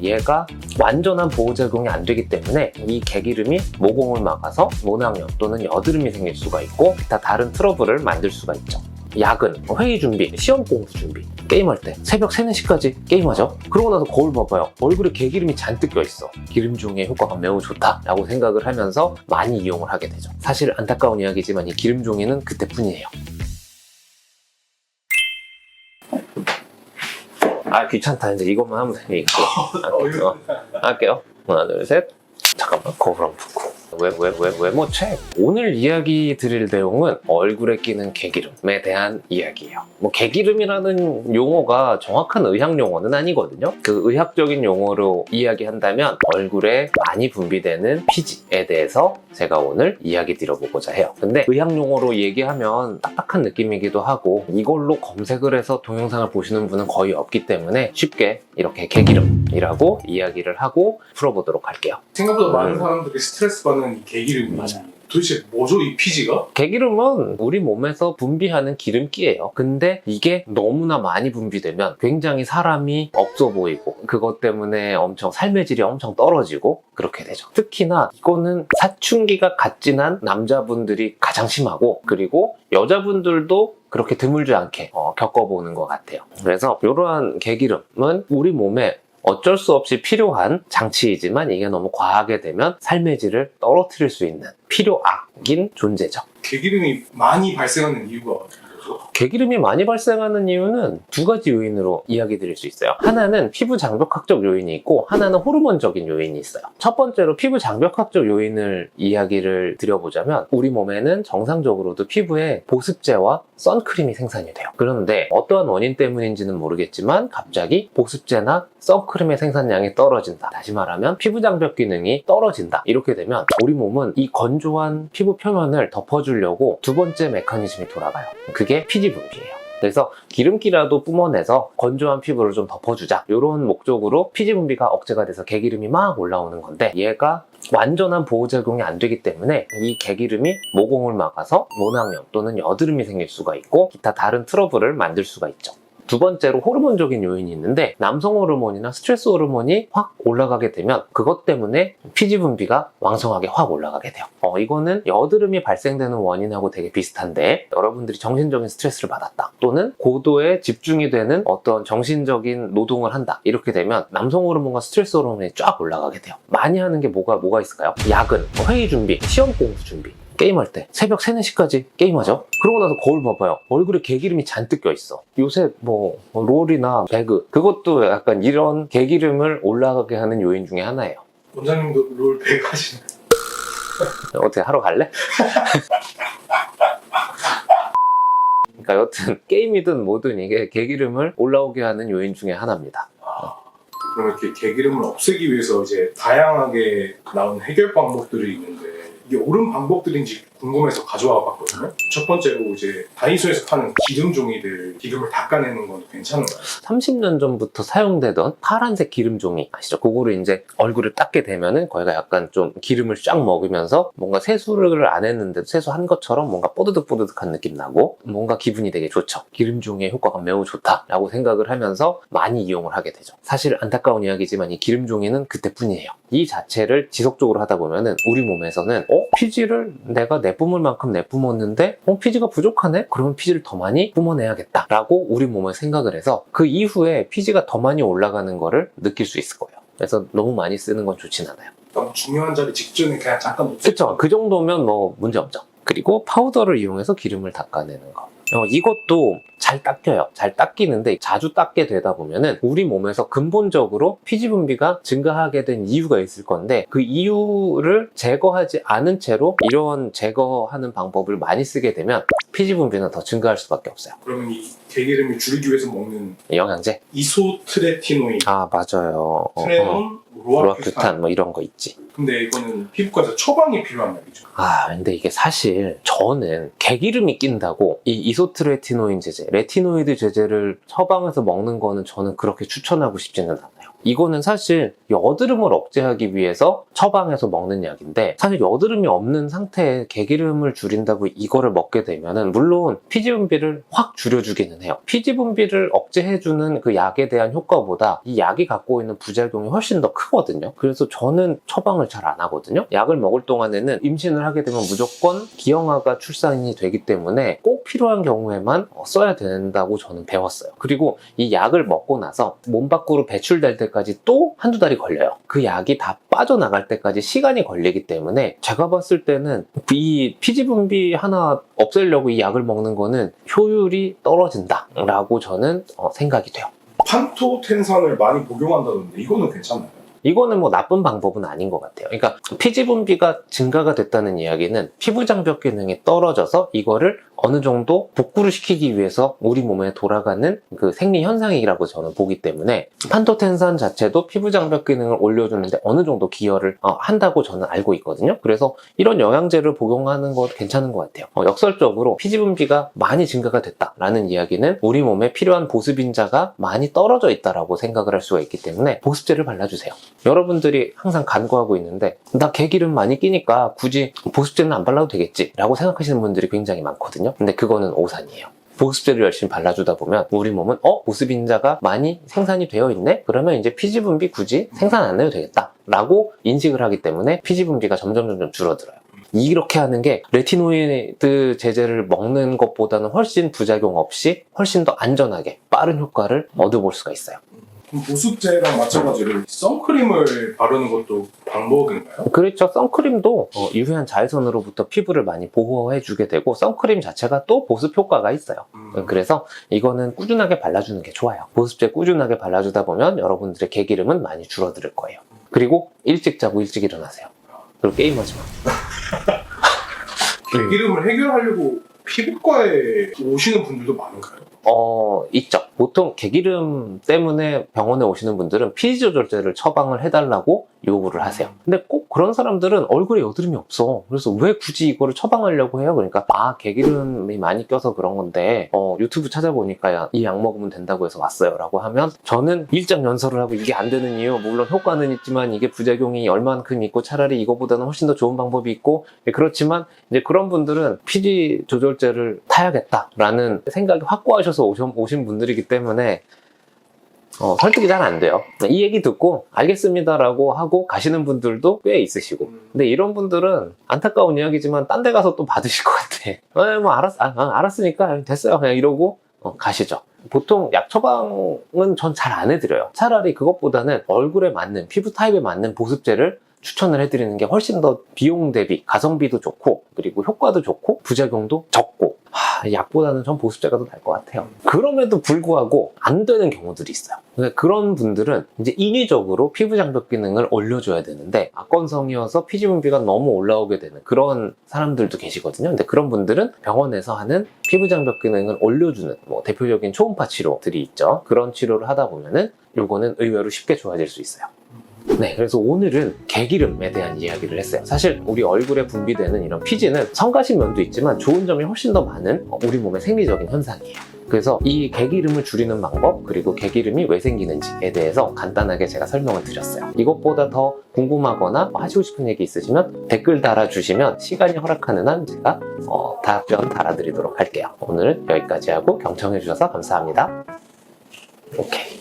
얘가 완전한 보호작용이 안 되기 때문에 이 개기름이 모공을 막아서 모낭염 또는 여드름이 생길 수가 있고 기타 다른 트러블을 만들 수가 있죠. 야근, 회의 준비, 시험 공부 준비, 게임할 때 새벽 3, 4시까지 게임하죠. 그러고 나서 거울 봐봐요. 얼굴에 개기름이 잔뜩 껴있어. 기름 종이의 효과가 매우 좋다라고 생각을 하면서 많이 이용을 하게 되죠. 사실 안타까운 이야기지만 이 기름 종이는 그때뿐이에요. 아 귀찮다. 이제 이것만 하면 되니까 할게요. 할게요. 하나 둘 셋. 잠깐만. 거울 한번 왜왜왜 외모 책. 오늘 이야기 드릴 내용은 얼굴에 끼는 개기름에 대한 이야기예요. 뭐 개기름이라는 용어가 정확한 의학 용어는 아니거든요. 그 의학적인 용어로 이야기한다면 얼굴에 많이 분비되는 피지에 대해서 제가 오늘 이야기 드려보고자 해요. 근데 의학 용어로 얘기하면 딱딱한 느낌이기도 하고 이걸로 검색을 해서 동영상을 보시는 분은 거의 없기 때문에 쉽게 이렇게 개기름이라고 이야기를 하고 풀어보도록 할게요. 생각보다 많은 음. 사람들이 스트레스 받는 이 개기름이 맞아요. 도대체 뭐죠 이 피지가? 개기름은 우리 몸에서 분비하는 기름기예요. 근데 이게 너무나 많이 분비되면 굉장히 사람이 없어 보이고 그것 때문에 엄청 삶의 질이 엄청 떨어지고 그렇게 되죠. 특히나 이거는 사춘기가 갓진한 남자분들이 가장 심하고 그리고 여자분들도 그렇게 드물지 않게 어, 겪어보는 것 같아요. 그래서 이러한 개기름은 우리 몸에 어쩔 수 없이 필요한 장치이지만 이게 너무 과하게 되면 삶의 질을 떨어뜨릴 수 있는 필요악인 존재죠. 개기름이 많이 발생하는 이유가? 개기름이 많이 발생하는 이유는 두 가지 요인으로 이야기 드릴 수 있어요. 하나는 피부 장벽학적 요인이 있고 하나는 호르몬적인 요인이 있어요. 첫 번째로 피부 장벽학적 요인을 이야기를 드려보자면 우리 몸에는 정상적으로도 피부에 보습제와 선크림이 생산이 돼요. 그런데 어떠한 원인 때문인지는 모르겠지만 갑자기 보습제나 선크림의 생산량이 떨어진다. 다시 말하면 피부 장벽 기능이 떨어진다. 이렇게 되면 우리 몸은 이 건조한 피부 표면을 덮어주려고 두 번째 메커니즘이 돌아가요. 그게 피지 분비예요. 그래서 기름기라도 뿜어내서 건조한 피부를 좀 덮어주자. 이런 목적으로 피지 분비가 억제가 돼서 개기름이 막 올라오는 건데 얘가 완전한 보호작용이 안 되기 때문에 이 개기름이 모공을 막아서 모낭염 또는 여드름이 생길 수가 있고 기타 다른 트러블을 만들 수가 있죠. 두 번째로 호르몬적인 요인이 있는데 남성 호르몬이나 스트레스 호르몬이 확 올라가게 되면 그것 때문에 피지 분비가 왕성하게 확 올라가게 돼요. 어, 이거는 여드름이 발생되는 원인하고 되게 비슷한데 여러분들이 정신적인 스트레스를 받았다 또는 고도에 집중이 되는 어떤 정신적인 노동을 한다 이렇게 되면 남성 호르몬과 스트레스 호르몬이 쫙 올라가게 돼요. 많이 하는 게 뭐가 뭐가 있을까요? 야근, 뭐 회의 준비, 시험 공부 준비. 게임할 때 새벽 3, 4시까지 게임하죠? 그러고 나서 거울 봐봐요. 얼굴에 개기름이 잔뜩 껴있어. 요새 뭐 롤이나 배그 그것도 약간 이런 개기름을 올라가게 하는 요인 중에 하나예요. 원장님도 롤 배그 하시는 어떻게 하러 갈래? 그러니까 여튼 게임이든 뭐든 이게 개기름을 올라오게 하는 요인 중에 하나입니다. 그럼 이렇게 개기름을 없애기 위해서 이제 다양하게 나온 해결 방법들이 있는데 이게 옳은 방법들인지 궁금해서 가져와 봤거든요. 첫 번째로 이제 다이소에서 파는 기름 종이들 기름을 닦아내는 건 괜찮은가요? 30년 전부터 사용되던 파란색 기름 종이 아시죠? 그거를 이제 얼굴을 닦게 되면은 거기가 약간 좀 기름을 쫙 먹으면서 뭔가 세수를 안 했는데도 세수한 것처럼 뭔가 뽀드득뽀드득한 느낌 나고 뭔가 기분이 되게 좋죠. 기름 종이의 효과가 매우 좋다라고 생각을 하면서 많이 이용을 하게 되죠. 사실 안타까운 이야기지만 이 기름 종이는 그때뿐이에요. 이 자체를 지속적으로 하다 보면은 우리 몸에서는 어? 피지를 내가 내뿜을 만큼 내뿜었는데 어? 피지가 부족하네? 그러면 피지를 더 많이 뿜어내야겠다 라고 우리 몸을 생각을 해서 그 이후에 피지가 더 많이 올라가는 거를 느낄 수 있을 거예요. 그래서 너무 많이 쓰는 건 좋진 않아요. 너무 중요한 자리 직전에 그냥 잠깐 그쵸. 그 정도면 뭐 문제 없죠. 그리고 파우더를 이용해서 기름을 닦아내는 거. 어, 이것도 잘 닦여요. 잘 닦이는데 자주 닦게 되다 보면은 우리 몸에서 근본적으로 피지 분비가 증가하게 된 이유가 있을 건데 그 이유를 제거하지 않은 채로 이런 제거하는 방법을 많이 쓰게 되면 피지 분비는 더 증가할 수밖에 없어요. 그러면 이 개기름을 줄이기 위해서 먹는 영양제? 이소트레티노인, 아 맞아요. 어, 어. 트레논, 로아큐탄 로아큐탄 뭐 이런 거 있지. 근데 이거는 피부과에서 처방이 필요한 약이죠. 아, 근데 이게 사실 저는 개기름이 낀다고 이 이소트레티노인 제제, 레티노이드 제제를 처방해서 먹는 거는 저는 그렇게 추천하고 싶지는 않아요. 이거는 사실 여드름을 억제하기 위해서 처방해서 먹는 약인데 사실 여드름이 없는 상태에 개기름을 줄인다고 이거를 먹게 되면은 물론 피지 분비를 확 줄여주기는 해요. 피지 분비를 억제해주는 그 약에 대한 효과보다 이 약이 갖고 있는 부작용이 훨씬 더 크거든요. 그래서 저는 처방을 잘 안 하거든요. 약을 먹을 동안에는 임신을 하게 되면 무조건 기형아가 출산이 되기 때문에 꼭 필요한 경우에만 써야 된다고 저는 배웠어요. 그리고 이 약을 먹고 나서 몸 밖으로 배출될 때 까지 또 한두 달이 걸려요. 그 약이 다 빠져나갈 때까지 시간이 걸리기 때문에 제가 봤을 때는 이 피지 분비 하나 없애려고 이 약을 먹는 거는 효율이 떨어진다라고 저는 어, 생각이 돼요. 판토텐산을 많이 복용한다던데 이거는 괜찮나요? 이거는 뭐 나쁜 방법은 아닌 것 같아요. 그러니까 피지 분비가 증가가 됐다는 이야기는 피부 장벽 기능이 떨어져서 이거를 어느 정도 복구를 시키기 위해서 우리 몸에 돌아가는 그 생리 현상이라고 저는 보기 때문에 판토텐산 자체도 피부 장벽 기능을 올려주는데 어느 정도 기여를 어, 한다고 저는 알고 있거든요. 그래서 이런 영양제를 복용하는 거 괜찮은 것 같아요. 어, 역설적으로 피지 분비가 많이 증가가 됐다라는 이야기는 우리 몸에 필요한 보습인자가 많이 떨어져 있다라고 생각을 할 수가 있기 때문에 보습제를 발라주세요. 여러분들이 항상 간구하고 있는데 나 개기름 많이 끼니까 굳이 보습제는 안 발라도 되겠지 라고 생각하시는 분들이 굉장히 많거든요 근데 그거는 오산이에요. 보습제를 열심히 발라주다 보면 우리 몸은 어? 보습인자가 많이 생산이 되어 있네? 그러면 이제 피지 분비 굳이 생산 안 해도 되겠다. 라고 인식을 하기 때문에 피지 분비가 점점 점점 줄어들어요. 이렇게 하는 게 레티노이드 제제를 먹는 것보다는 훨씬 부작용 없이 훨씬 더 안전하게 빠른 효과를 얻어볼 수가 있어요 그럼 보습제랑 마찬가지로 선크림을 바르는 것도 방법인가요? 그렇죠. 선크림도 어, 유해한 자외선으로부터 피부를 많이 보호해주게 되고 선크림 자체가 또 보습 효과가 있어요. 음, 그래서 이거는 꾸준하게 발라주는 게 좋아요. 보습제 꾸준하게 발라주다 보면 여러분들의 개기름은 많이 줄어들 거예요. 그리고 일찍 자고 일찍 일어나세요. 그리고 게임하지 마. 개기름을 해결하려고 피부과에 오시는 분들도 많은가요? 어, 있죠. 보통 개기름 때문에 병원에 오시는 분들은 피지 조절제를 처방을 해달라고 요구를 하세요. 근데 꼭 그런 사람들은 얼굴에 여드름이 없어. 그래서 왜 굳이 이거를 처방하려고 해요? 그러니까, 아, 개기름이 많이 껴서 그런 건데, 어, 유튜브 찾아보니까 이 약 먹으면 된다고 해서 왔어요. 라고 하면, 저는 일장 연설을 하고 이게 안 되는 이유, 물론 효과는 있지만 이게 부작용이 얼만큼 있고 차라리 이거보다는 훨씬 더 좋은 방법이 있고, 예, 그렇지만 이제 그런 분들은 피지 조절제를 타야겠다라는 생각이 확고하셔서 오신, 오신 분들이기 때문에 어, 설득이 잘 안 돼요. 이 얘기 듣고 알겠습니다라고 하고 가시는 분들도 꽤 있으시고. 근데 이런 분들은 안타까운 이야기지만 딴 데 가서 또 받으실 것 같아. 에, 뭐 알았, 아, 아, 알았으니까 됐어요. 그냥 이러고 어, 가시죠. 보통 약 처방은 전 잘 안 해드려요. 차라리 그것보다는 얼굴에 맞는 피부 타입에 맞는 보습제를 추천을 해드리는 게 훨씬 더 비용 대비 가성비도 좋고 그리고 효과도 좋고 부작용도 적고 하, 약보다는 전 보습제가 더 나을 것 같아요. 그럼에도 불구하고 안 되는 경우들이 있어요. 그런 분들은 이제 인위적으로 피부 장벽 기능을 올려줘야 되는데 악건성이어서 피지 분비가 너무 올라오게 되는 그런 사람들도 계시거든요. 근데 그런 분들은 병원에서 하는 피부 장벽 기능을 올려주는 뭐 대표적인 초음파 치료들이 있죠. 그런 치료를 하다 보면은 요거는 의외로 쉽게 좋아질 수 있어요. 네, 그래서 오늘은 개기름에 대한 이야기를 했어요. 사실 우리 얼굴에 분비되는 이런 피지는 성가신 면도 있지만 좋은 점이 훨씬 더 많은 우리 몸의 생리적인 현상이에요. 그래서 이 개기름을 줄이는 방법 그리고 개기름이 왜 생기는지에 대해서 간단하게 제가 설명을 드렸어요. 이것보다 더 궁금하거나 하시고 싶은 얘기 있으시면 댓글 달아주시면 시간이 허락하는 한 제가 어, 답변 달아드리도록 할게요. 오늘은 여기까지 하고 경청해주셔서 감사합니다. 오케이.